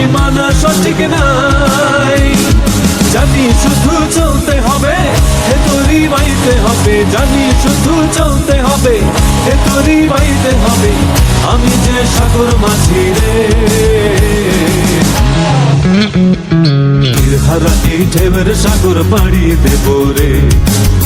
চলো সীমানা সঠিক নাই। জানি শুধু চলতে হবে হে তোরি বাইতে হবে। জানি শুধু চলতে হবে হে তোরি বাইতে হবে। আমি যে সাগর মাঝি রে। তীরহারা এই ঢেবের সাগর পাড়ি দেব রে।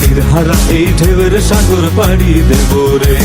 তীরহারা এই ঢেবের সাগর পাড়ি দেব রে।